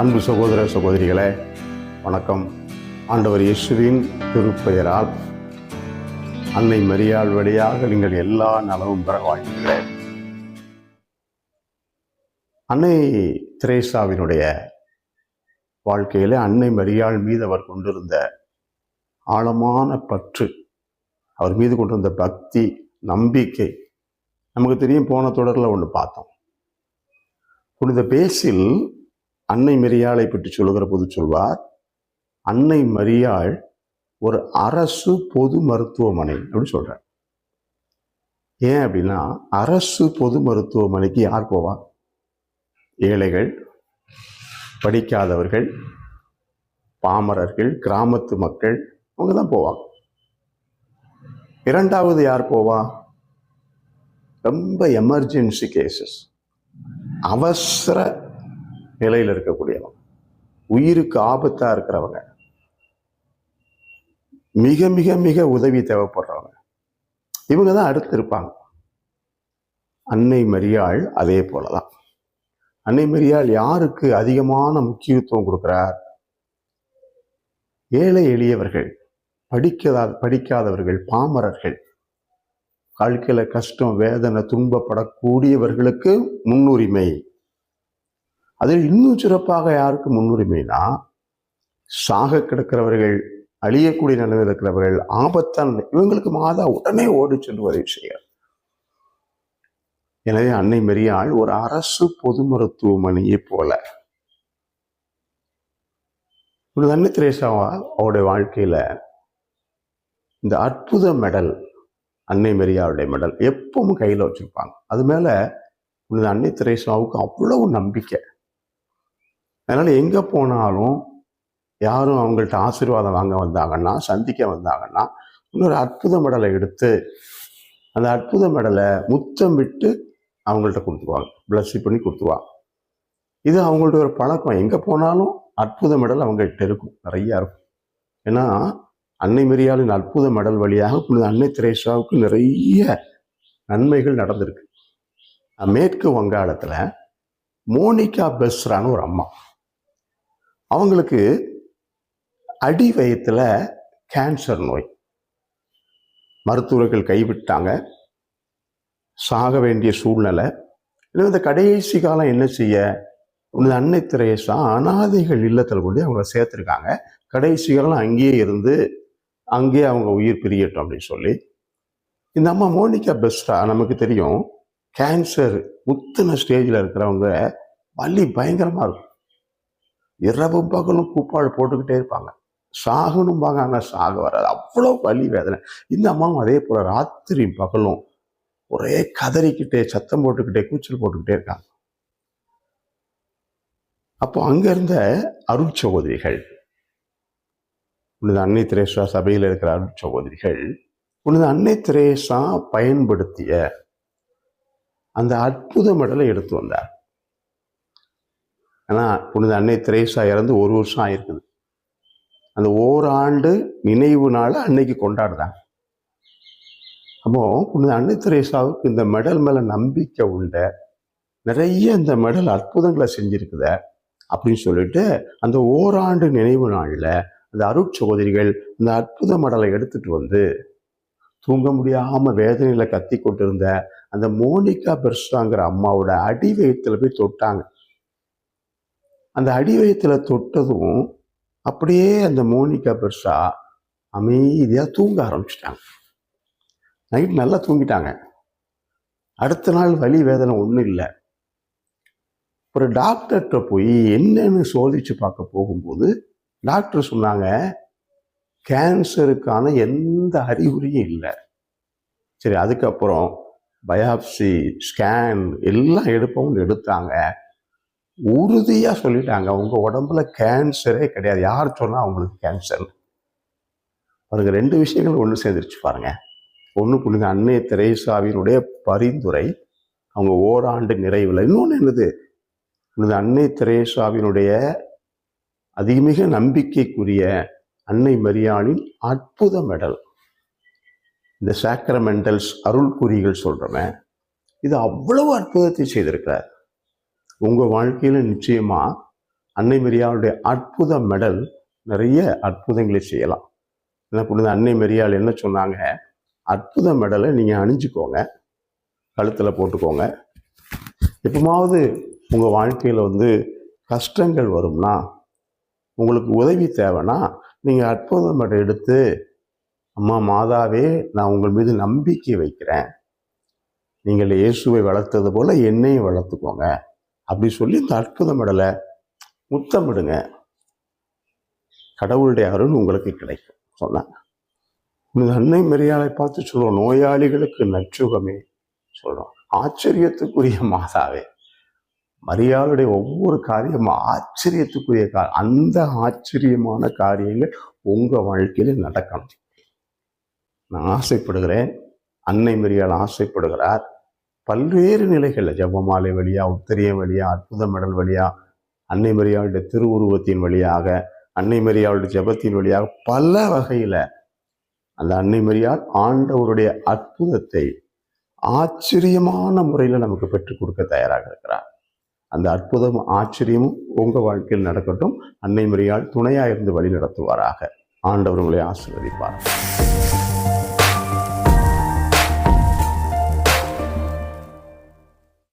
அன்பு சகோதர சகோதரிகளே வணக்கம். ஆண்டவர் இயேசுவின் திருப்பெயரால் அன்னை மரியாள் வழியாக நீங்கள் எல்லா நலமும் பெற வாழ்கிறேன் அன்னை திரேசாவினுடைய வாழ்க்கையில அன்னை மரியாள் மீது அவர் கொண்டிருந்த ஆழமான பற்று அவர் மீது கொண்டிருந்த பக்தி நம்பிக்கை நமக்கு தெரியும் போன தொடரில் ஒன்று பார்த்தோம். புனித பேசில் அன்னை மரியாளை பற்றி சொல்லுகிற போது சொல்வார் அன்னை மரியாள் ஒரு அரசு பொது மருத்துவமனை அப்படின்னு சொல்கிறார் ஏன் அப்படின்னா அரசு பொது மருத்துவமனைக்கு யார் போவா? ஏழைகள் படிக்காதவர்கள் பாமரர்கள் கிராமத்து மக்கள் அவங்க தான் போவாங்க இரண்டாவது யார் போவா? ரொம்ப எமர்ஜென்சி கேசஸ் அவசர நிலையில் இருக்கக்கூடியவங்க. உயிருக்கு ஆபத்தா இருக்கிறவங்க. மிக மிக மிக உதவி தேவைப்படுறவங்க. இவங்க தான் அடுத்து இருப்பாங்க. அன்னை மரியாள் அதே போலதான். அன்னை மரியாள் யாருக்கு அதிகமான முக்கியத்துவம் கொடுக்கிறார்? ஏழை எளியவர்கள் படிக்காத படிக்காதவர்கள் பாமரர்கள். வாழ்க்கையில கஷ்டம் வேதனை துன்பப்படக்கூடியவர்களுக்கு முன்னுரிமை. அதில் இன்னும் சிறப்பாக யாருக்கு முன்னுரிமைனா சாக கிடக்கிறவர்கள் அழியக்கூடிய நிலைமையில் இருக்கிறவர்கள் ஆபத்தான இவங்களுக்கு மாதா உடனே ஓடி சென்று உதவி செய்யார் எனவே அன்னை மரியாள் ஒரு அரசு பொது மருத்துவமனையை போல அன்னை திரேசாவா அவருடைய வாழ்க்கையில இந்த அற்புத மெடல் அன்னை மெரியாவுடைய மெடல் எப்பவும் கையில் வச்சிருப்பாங்க. அது மேல அன்னை திரேசாவுக்கு அவ்வளவு நம்பிக்கை. அதனால் எங்கே போனாலும் யாரும் அவங்கள்ட்ட ஆசீர்வாதம் வாங்க வந்தாங்கன்னா சந்திக்க வந்தாங்கன்னா இன்னொரு அற்புத மெடலை எடுத்து அந்த அற்புத மெடலை முத்தம் விட்டு அவங்கள்ட்ட கொடுத்துருவாங்க பிளஸ்ஸி பண்ணி கொடுத்துருவாங்க இது அவங்கள்ட்ட ஒரு பழக்கம். எங்கே போனாலும் அற்புத மெடல் அவங்கள்ட்ட இருக்கும். நிறையா இருக்கும். ஏன்னா அன்னை மெரியாளின் அற்புத மெடல் வழியாக புனித அன்னை திரேஷாவுக்கு நிறைய நன்மைகள் நடந்திருக்கு. மேற்கு வங்காளத்தில் மோனிகா பெஸ்ரான்னு ஒரு அம்மா. அவங்களுக்கு அடி வயத்தில் கேன்சர் நோய். மருத்துவர்கள் கைவிட்டாங்க. சாக வேண்டிய சூழ்நிலை. இல்லை இந்த கடைசி காலம் என்ன செய்ய? உனது அன்னை திரேசா அனாதைகள் இல்லத்தில் கொண்டு அவங்கள சேர்த்துருக்காங்க. கடைசி காலம் அங்கேயே இருந்து அங்கேயே அவங்க உயிர் பிரியட்டும் அப்படின்னு சொல்லி. இந்த அம்மா மோனிகா பெஸ்டா நமக்கு தெரியும். கேன்சர் முத்தின ஸ்டேஜில் இருக்கிறவங்க வலி பயங்கரமாக இருக்கும். இரவும் பகலும் கூப்பாடு போட்டுக்கிட்டே இருப்பாங்க. சாகணும்பாங்க ஆனால் சாக வராது. அவ்வளோ வலி வேதனை. இந்த அம்மாவும் அதே போல் ராத்திரி பகலும் ஒரே கதறிக்கிட்டே சத்தம் போட்டுக்கிட்டே கூச்சல் போட்டுக்கிட்டே இருக்காங்க. அப்போ அங்க இருந்த அருள் சகோதரிகள் உனது அன்னை திரேசா சபையில் இருக்கிற அருள் சகோதரிகள் உனது அன்னை திரேசா பயன்படுத்திய அந்த அற்புத மெடலை எடுத்து வந்தார். ஏன்னா புனித அன்னை திரேசா இறந்து ஒரு வருஷம் ஆயிருக்குது. அந்த ஓராண்டு நினைவு நாளை அன்னைக்கு கொண்டாடுறாங்க அப்போ புனித அன்னை திரேசாவுக்கு இந்த மெடல் மேலே நம்பிக்கை உண்ட நிறைய இந்த மெடல் அற்புதங்களை செஞ்சுருக்குத அப்படின்னு சொல்லிட்டு அந்த ஓராண்டு நினைவு நாளில் அந்த அருட்சகோதரிகள் இந்த அற்புத மடலை எடுத்துட்டு வந்து தூங்க முடியாமல் வேதனையில் கத்தி கொண்டிருந்த அந்த மோனிகா பெர்சாங்கிற அம்மாவோட அடி வயிற்றுல போய் தொட்டாங்க. அந்த அடி வயிற்றுல தொட்டதும் அப்படியே அந்த மோனிகா பெருசா அமைதியாக தூங்க ஆரம்பிச்சிட்டாங்க. நைட் நல்லா தூங்கிட்டாங்க. அடுத்த நாள் வலி வேதனை ஒன்றும் இல்லை. ஒரு டாக்டர்கிட்ட போய் என்னன்னு சோதித்து பார்க்க போகும்போது டாக்டர் சொன்னாங்க கேன்சருக்கான எந்த அறிகுறியும் இல்லை. சரி அதுக்கப்புறம் பயாப்சி ஸ்கேன் எல்லாம் எடுப்பவும் எடுத்தாங்க. உறுதியாக சொல்லிட்டாங்க. அவங்க உடம்புல கேன்சரே கிடையாது. யார் சொன்னால் அவங்களுக்கு கேன்சர் பாருங்க ரெண்டு விஷயங்கள் ஒன்று சேர்ந்துருச்சு பாருங்க. ஒன்று புனித அன்னை தெரேசாவினுடைய பரிந்துரை அவங்க ஓராண்டு நிறைவில். இன்னொன்று என்னது? புனித அன்னை தெரேசாவினுடைய அதிகமிக நம்பிக்கைக்குரிய அன்னை மரியாளின் அற்புத மெடல். இந்த சாக்ரமெண்டல்ஸ் அருள் குறிகள் சொல்கிறோமே இது அவ்வளவு அற்புதத்தை செய்திருக்கிறார். உங்கள் வாழ்க்கையில் நிச்சயமாக அன்னை மெரியாளுடைய அற்புத மெடல் நிறைய அற்புதங்களை செய்யலாம். என்ன புரிந்த அன்னை மெரியாள் என்ன சொன்னாங்க? அற்புத மெடலை நீங்கள் அணிஞ்சுக்கோங்க. கழுத்தில் போட்டுக்கோங்க. எப்பமாவது உங்கள் வாழ்க்கையில் வந்து கஷ்டங்கள் வரும்னா உங்களுக்கு உதவி தேவைன்னா நீங்கள் அற்புத மெடல் எடுத்து அம்மா மாதாவே நான் உங்கள் மீது நம்பிக்கை வைக்கிறேன். நீங்கள் இயேசுவை வளர்த்தது போல் என்னையும் வளர்த்துக்கோங்க. அப்படி சொல்லி இந்த அற்புத மெடலை முத்தமிடுங்க. கடவுளுடைய அருள் உங்களுக்கு கிடைக்கும் சொன்னாங்க. இந்த அன்னை மரியாதை பார்த்து சொல்லுவோம் நோயாளிகளுக்கு நற்சுகமே சொல்றோம். ஆச்சரியத்துக்குரிய மாதாவே மரியாளுடைய ஒவ்வொரு காரியமும் ஆச்சரியத்துக்குரிய கா அந்த ஆச்சரியமான காரியங்கள் உங்க வாழ்க்கையில நடக்கணும். நான் ஆசைப்படுகிறேன் அன்னை மரியாள் ஆசைப்படுகிறார். பல்வேறு நிலைகளில் ஜபமாலை வழியாக உத்தரியம் வழியா அற்புத மடல் வழியாக அன்னை மரியாளுடைய திருவுருவத்தின் வழியாக அன்னை மரியாளுடைய ஜெபத்தின் வழியாக பல வகையில் அந்த அன்னை மரியாள் ஆண்டவருடைய அற்புதத்தை ஆச்சரியமான முறையில் நமக்கு பெற்றுக் கொடுக்க தயாராக இருக்கிறார். அந்த அற்புதம் ஆச்சரியமும் உங்கள் வாழ்க்கையில் நடக்கட்டும். அன்னை மரியாள் துணையாக இருந்து வழி நடத்துவாராக ஆண்டவர் உங்களை ஆசீர்வதிப்பார்